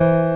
or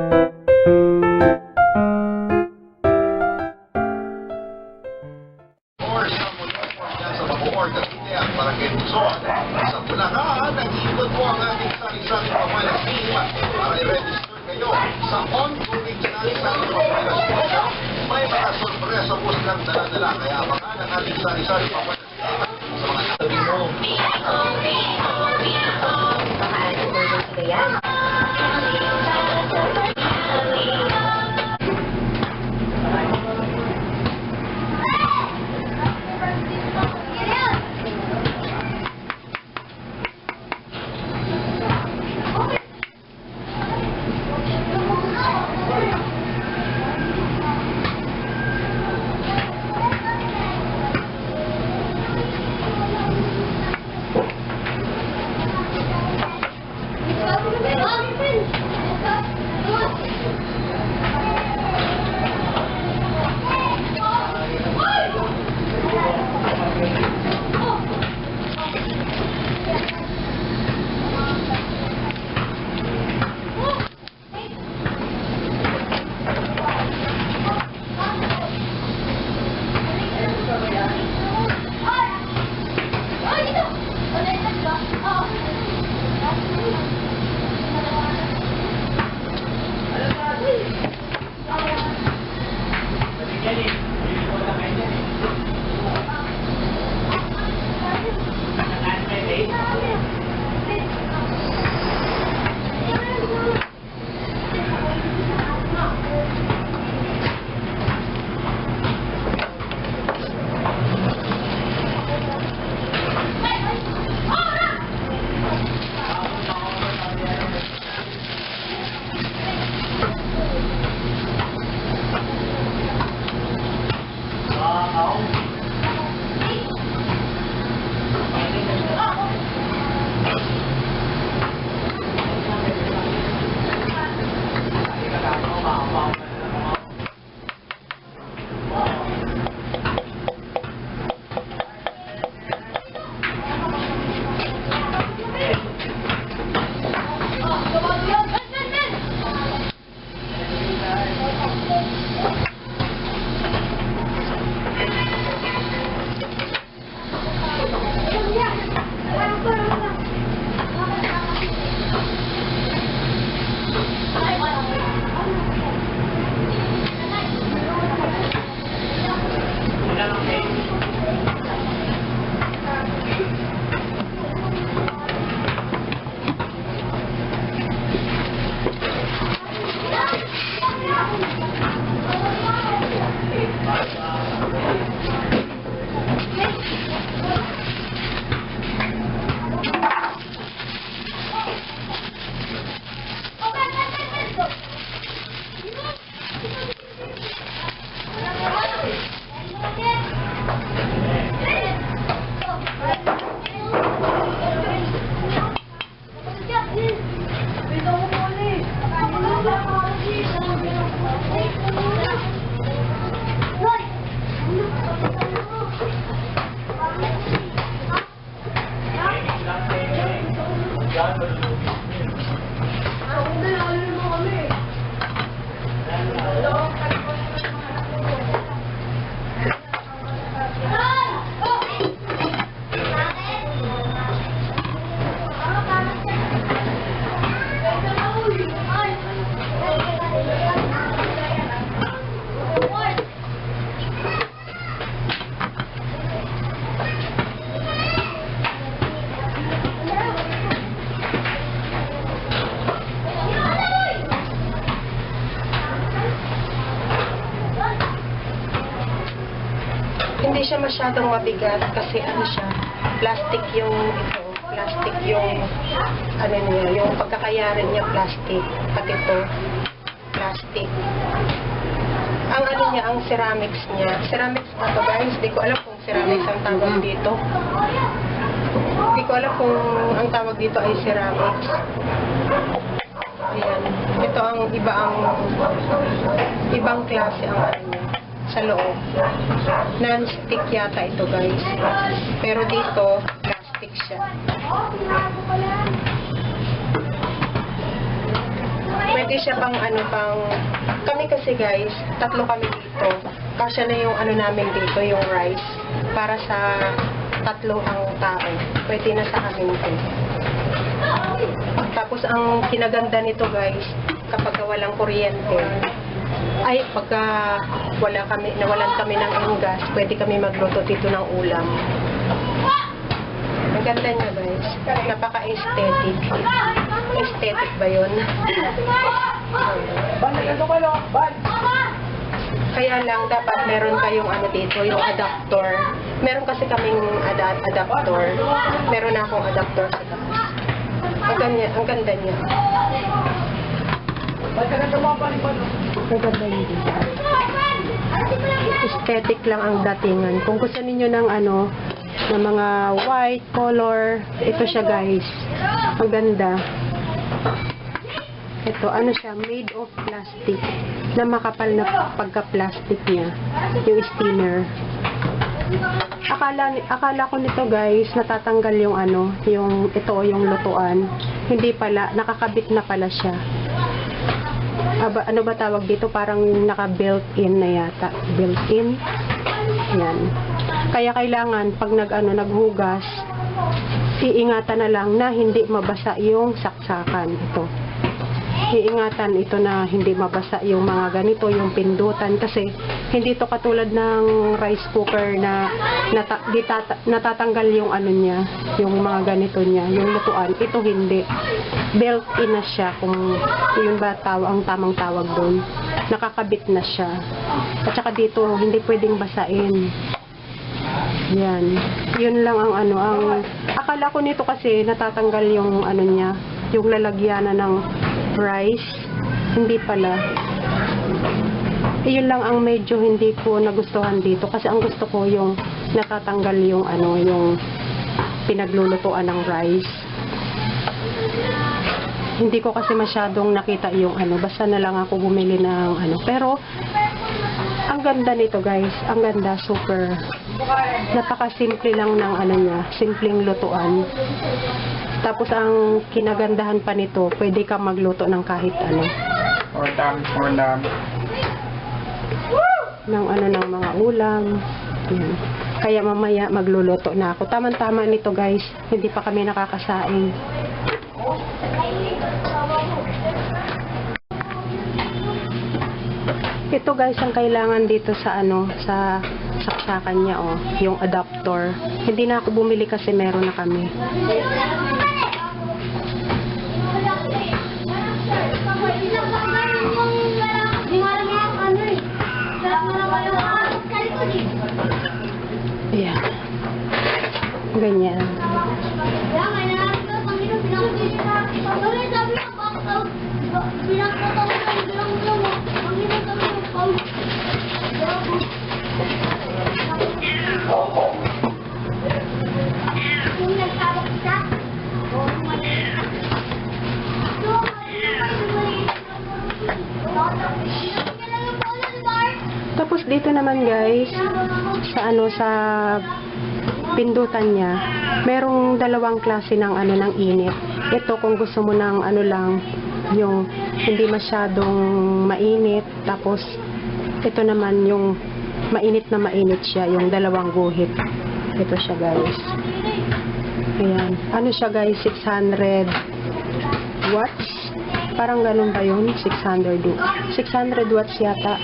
Thank you. Masyadong mabigat kasi ano siya, plastic yung ito, plastic yung ano niya, yung pagkakayarin niya plastic, pati ito, plastic. Ang ano niya, ang ceramics niya, ceramics na to guys, di ko alam kung ceramics ang tawag dito. Hindi ko alam kung ang tawag dito ay ceramics. Ayan. Ito ang iba ang ibang klase ang ano niya sa loob. Non-stick yata ito guys. Pero dito, plastic siya. Pwede siya pang ano pang kami kasi guys, tatlo kami dito. Kasya na yung ano namin dito, yung rice para sa tatlo ang tao. Pwede na sa amin ito. Tapos ang kinaganda nito guys, kapag walang kuryente, ay pagka wala kami, nawalan kami ng gas, pwede kami magluto dito ng ulam. Ang ganda niya guys, napaka-aesthetic. Aesthetic ba yun? Kaya lang dapat meron kayong ano dito, yung adapter. Meron kasi kaming ada- adapter. Meron na akong adapter sa taas. Ang ganda, ang ganda niya. Ang ganda niya dito. Aesthetic lang ang datingan. Kung gusto ninyo ng ano, ng mga white color, ito siya guys. Ang ganda. Ito, ano siya, made of plastic. Na makapal na pagka-plastic niya. Yung steamer. Akala, akala ko nito guys, natatanggal yung ano, yung ito, yung lutuan. Hindi pala, nakakabit na pala siya. Aba, ano ba tawag dito? Parang naka-built-in na yata. Built-in. Yan. Kaya kailangan, pag nag, ano, naghugas, iingatan na lang na hindi mabasa yung saksakan. Ito. Iingatan ito na hindi mabasa yung mga ganito, yung pindutan. Kasi hindi to katulad ng rice cooker na nata, di tata- natatanggal yung ano niya, yung mga ganito niya, yung lutuan. Ito hindi. Built-in na siya kung yun ba taw ang tamang tawag doon. Nakakabit na siya. At saka dito, hindi pwedeng basain. Yan. Yun lang ang ano, ang akala ko nito kasi natatanggal yung ano niya, yung lalagyanan ng rice. Hindi pala. Yun lang ang medyo hindi ko nagustuhan dito kasi ang gusto ko yung natatanggal yung ano, yung pinaglulutuan ng rice. Hindi ko kasi masyadong nakita yung ano, basta na lang ako bumili ng ano. Pero, ang ganda nito guys, ang ganda, super. Napaka-simple lang ng ano niya, simpleng lutuan. Tapos ang kinagandahan pa nito, pwede ka magluto ng kahit ano, Or dam, or dam. ng ano ng mga ulam. Yan. Kaya mamaya magluluto na ako. Tama-tama nito guys, hindi pa kami nakakasaing. Ito guys ang kailangan dito sa ano sa saksakan niya oh, yung adapter. Hindi na ako bumili kasi meron na kami. Ganyan. Tapos dito naman guys, sa ano sa pindutan niya, merong dalawang klase ng ano ng init. Ito kung gusto mo ng ano lang yung hindi masyadong mainit tapos ito naman yung mainit na mainit siya, yung dalawang guhit. Ito siya guys. Ayan. Ano siya guys? 600 watts? Parang ganun ba yun? 600 du- 600 watts yata.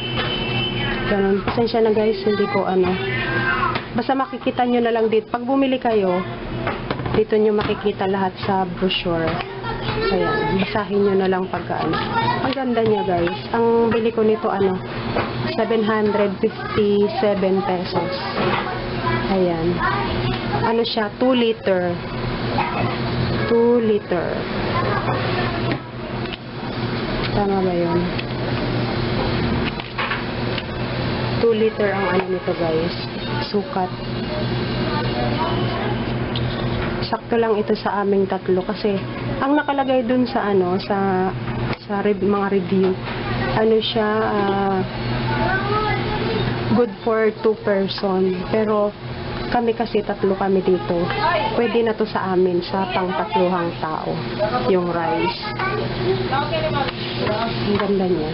Ganun. Pasensya na guys, hindi ko ano. Basta makikita nyo na lang dito. Pag bumili kayo, dito nyo makikita lahat sa brochure. Ayan, basahin nyo na lang pagka ano. Ang ganda niya guys. Ang bili ko nito ano, 757 pesos. Ayan. Ano siya? 2 liter. 2 liter. Tama ba yun? 2 liter ang ano nito guys. Sukat. Sakto lang ito sa aming tatlo kasi ang nakalagay dun sa ano sa sa rev- mga review ano siya ah, good for two person pero Kami kasi tatlo kami dito. Pwede na to sa amin sa pang tatluhang tao. Yung rice. Ang ganda niya.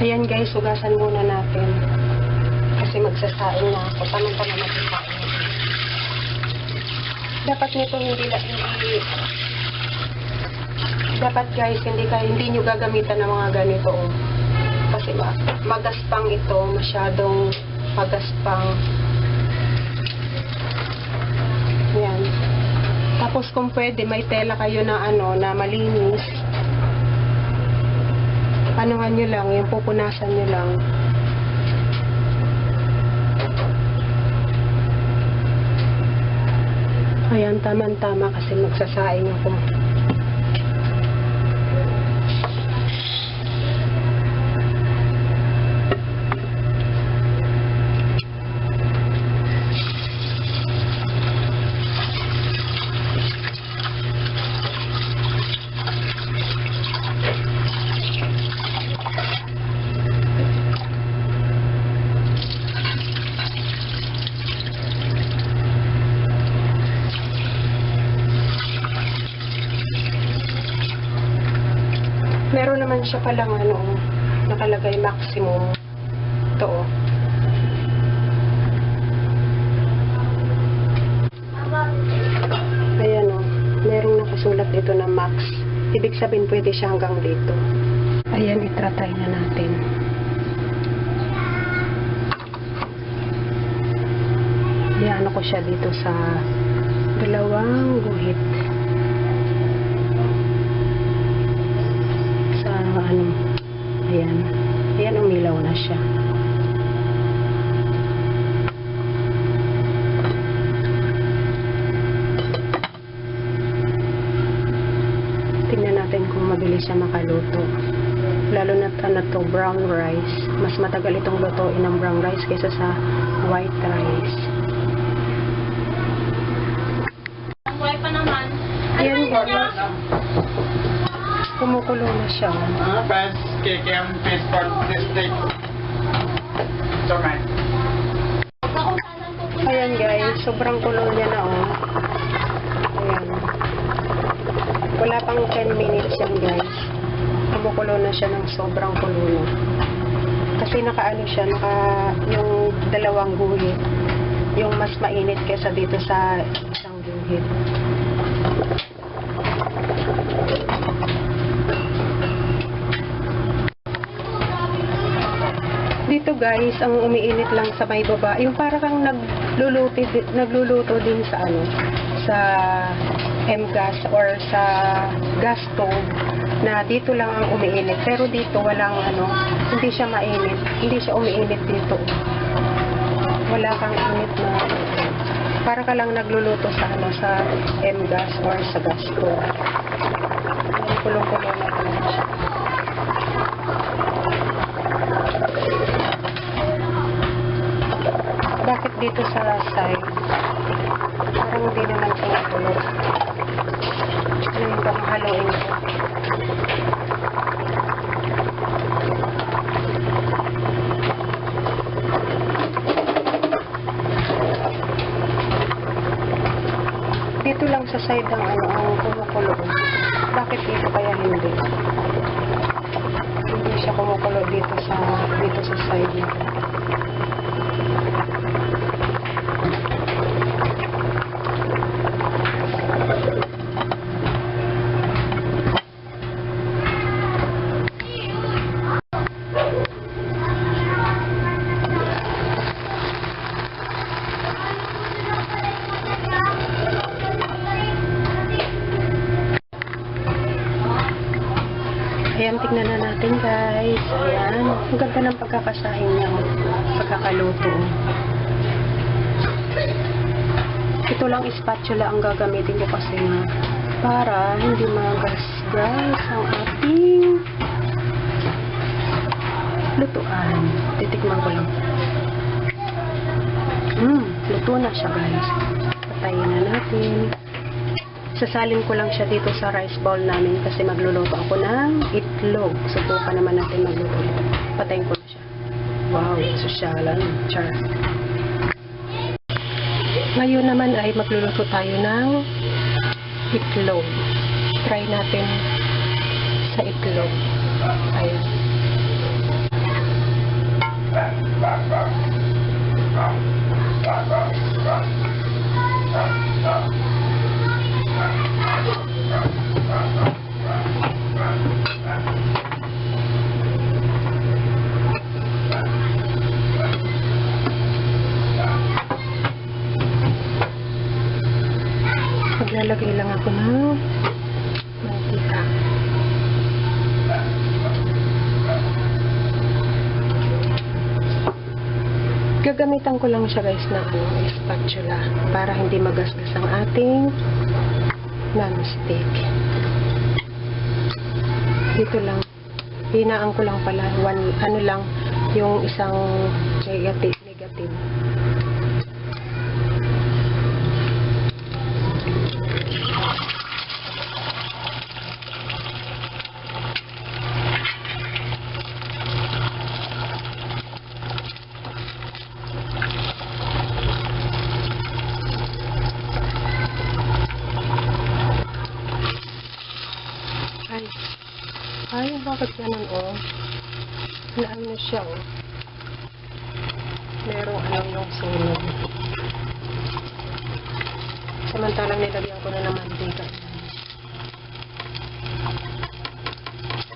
Ayan guys, hugasan muna natin. Kasi magsasain na ako. Tamang-tama magsasain. Dapat nito hindi na hindi dapat guys, hindi ka hindi nyo gagamitan ng mga ganito. oh. Kasi ma magaspang ito, masyadong magaspang. Yan. Tapos kung pwede, may tela kayo na ano, na malinis. Anuhan nyo lang, yung pupunasan nyo lang. Ayan, tama-tama kasi magsasaing ako. Meron naman siya palang ano, nakalagay maximum. Ito oh. Ayan oh. Merong nakasulat dito na max. Ibig sabihin pwede siya hanggang dito. Ayan, itratry na natin. Ayan ko siya dito sa dalawang guhit. sa ano, ayan, ayan umilaw na siya. Tingnan natin kung mabilis siya makaluto. Lalo na ano to, brown rice. Mas matagal itong lutuin ng brown rice kaysa sa white rice. Buhay pa naman. Ayan guys, kumukulo na siya. Ah, best KKM fish for this steak. So, man. Ako saan pupunta? Ayan guys, sobrang kulo niya na oh. Ayan. Wala pang 10 minutes yan guys. Kumukulo na siya ng sobrang kulo na. Kasi nakaano siya, naka yung dalawang guhit. Yung mas mainit kesa dito sa isang guhit. Guys, ang umiinit lang sa may baba, yung para kang nagluluto, nagluluto din sa ano, sa M-gas or sa gas stove na dito lang ang umiinit. Pero dito walang ano, hindi siya mainit. Hindi siya umiinit dito. Wala kang init na para ka lang nagluluto sa ano sa M-gas or sa gas stove. Kulong-kulong na siya. Dito sa side? Parang hindi naman kumukulo. Ano yung bang haluin ko? Dito lang sa side ang ano ang kumukulo. Bakit dito kaya hindi? Hindi siya kumukulo dito sa dito sa side niya. Ayan, tignan na natin guys. Ayan. Ang ganda ng pagkakasahin niya. oh. Pagkakaluto. oh. Lang spatula ang gagamitin ko kasi nga para hindi magasgas ang ating lutuan. Titikman ko lang. Mmm, luto na siya guys. Patayin na natin. Sasalin ko lang siya dito sa rice bowl namin kasi magluluto ako ng itlog. Subukan naman natin magluto. Patayin ko na siya. Wow, sosyalan. Char. Ngayon naman ay magluluto tayo ng itlog. Try natin sa itlog. Ayan. Maglalagay lang ako ng mantika. Gagamitan ko lang siya guys na ano, spatula para hindi magasgas ang ating non-stick. Dito lang. Hinaan ko lang pala. One, ano lang, yung isang negative. negative. Ay. Ay, ganun, oh? Naano na siya, oh. Merong ano yung sunog. Samantalang nilagyan ko na ng mantika.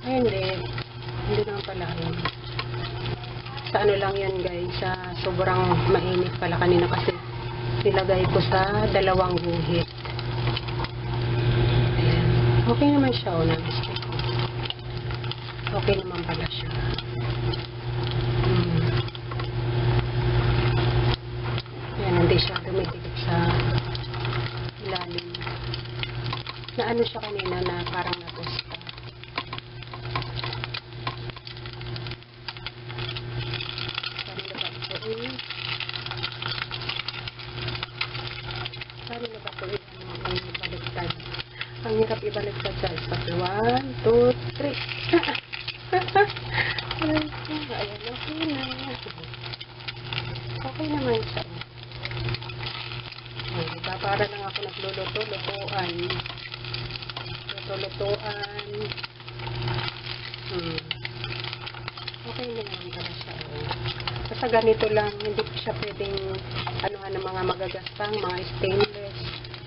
Ay, hindi. Hindi naman pala, ano. Sa ano lang yan, guys. Sa sobrang mainit pala kanina kasi nilagay ko sa dalawang guhit. Okay naman siya, oh, na-stick ko. Okay naman pala siya. Hmm. Yan, hindi siya dumidikit sa ilalim. Na ano siya kanina na parang natusta. Paano na ba ito eh? Paano na ba ito eh? Ano ang baliktad? Ang hirap ibaliktad sa stop. One, two, three. Ayan, ayan, okay na. Okay naman siya. Para lang ako nagluluto-lutuan. Luto-lutuan. Hmm. Okay na naman pala siya. Basta ganito lang, hindi ko siya pwedeng anuhan ng mga magagastang, mga stainless.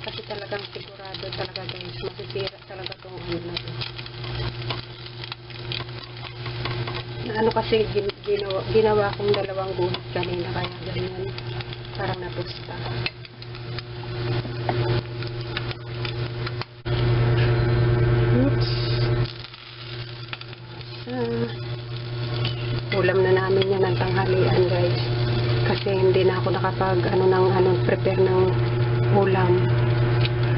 Kasi talagang sigurado talaga guys, masisira talaga itong ano na to. Na ano kasi gin, ginawa, ginawa kong dalawang guhit kanina kaya ganyan. Parang natusta. Oops. Ah. Ulam na namin yan ng tanghalian guys. Kasi hindi na ako nakapag ano ng ano prepare ng ulam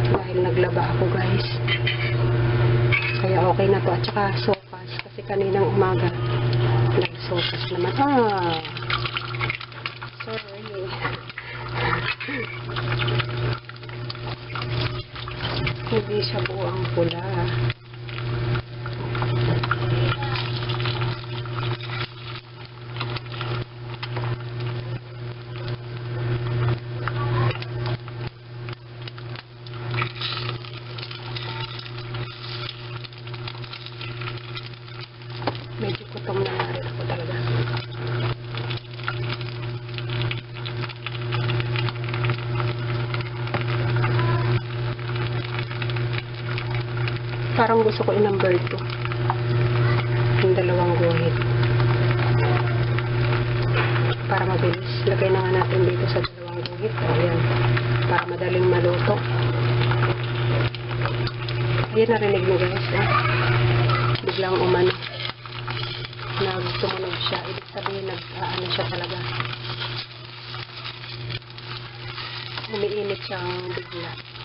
dahil naglaba ako guys. Kaya okay na to at saka sopas kasi kaninang umaga nagsopas naman. Ah. Sorry. Hindi siya buwang pula. Medyo gutom na nga rin ako talaga. Parang gusto ko i-number to. Yung dalawang guhit. Para mabilis. Lagay na nga natin dito sa dalawang guhit. Ayan. Para madaling maluto. Ayan, narinig mo guys. Eh. Biglang umano na tumunog siya. Ibig sabihin, nag-ano siya talaga. Umiinit siyang bigla.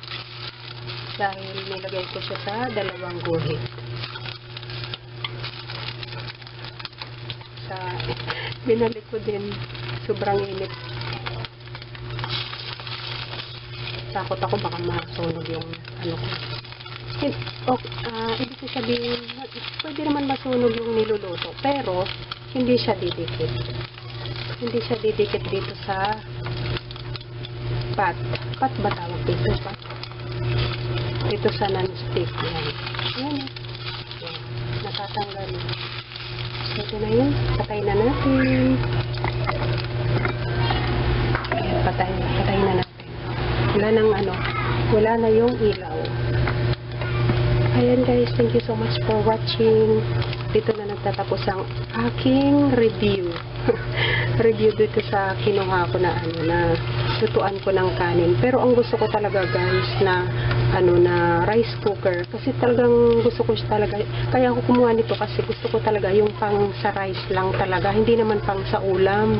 Dahil nilagay ko siya sa dalawang guhit. Sa, binalik ko din. Sobrang init. natatakot ako baka masunog yung ano ko. Okay, ah, ibig ko sabihin, pwede naman masunog yung niluluto, pero hindi siya didikit. Hindi siya didikit dito sa pat. Pat ba tawag dito? Pat. Dito sa non-stick. Yan. Yan. Yan. Ito na yun. Patay na natin. Ayan, patay, patay na natin. Wala nang ano, wala na yung ilaw. Ayan guys, thank you so much for watching. Dito na nagtatapos ang aking review. review dito sa kinuha ko na ano na lutuan ko ng kanin. Pero ang gusto ko talaga guys na ano na rice cooker kasi talagang gusto ko talaga kaya ako kumuha nito kasi gusto ko talaga yung pang sa rice lang talaga hindi naman pang sa ulam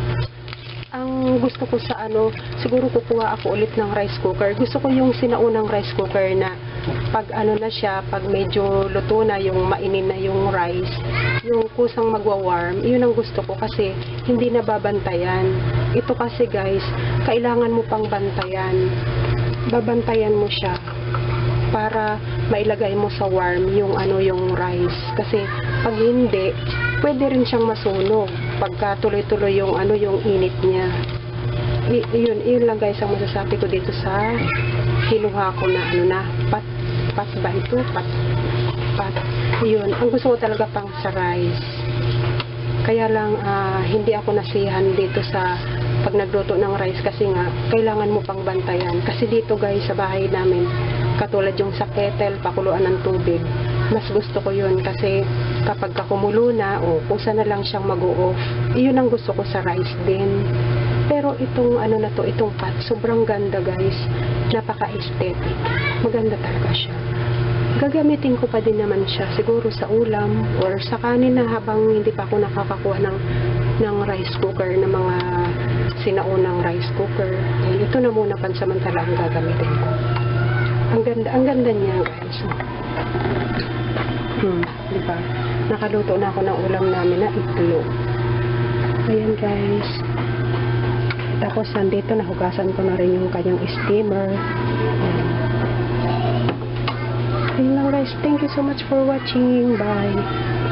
ang gusto ko sa ano, siguro kukuha ako ulit ng rice cooker. Gusto ko yung sinaunang rice cooker na pag ano na siya, pag medyo luto na yung mainin na yung rice, yung kusang magwa-warm, yun ang gusto ko kasi hindi nababantayan. Ito kasi guys, kailangan mo pang bantayan. Babantayan mo siya para mailagay mo sa warm yung ano yung rice kasi pag hindi pwede rin siyang masunog pagka tuloy-tuloy yung ano yung init niya I- yun, yun lang guys ang masasabi ko dito sa kinuha ko na ano na pat pat ba ito pat pat yun ang gusto ko talaga pang sa rice. Kaya lang ah, hindi ako nasihan dito sa pag nagluto ng rice kasi nga kailangan mo pang bantayan. Kasi dito guys sa bahay namin katulad yung sa kettle pakuluan ng tubig mas gusto ko yun. Kasi kapag kakumulo na o kusa na lang siyang mag-off iyon ang gusto ko sa rice din. Pero itong ano na to itong pot sobrang ganda guys. Napaka aesthetic maganda talaga siya gagamitin ko pa din naman siya siguro sa ulam or sa kanin na habang hindi pa ako nakakakuha ng ng rice cooker ng mga sinaunang rice cooker. Ayan, ito na muna pansamantala ang gagamitin ko. Ang ganda ang ganda niya guys. Hmm, di ba? Nakaluto na ako ng ulam namin na itlog. Ayan guys. Tapos nandito nahugasan ko na rin yung kanyang steamer. ayan Guys. Thank you so much for watching. Bye.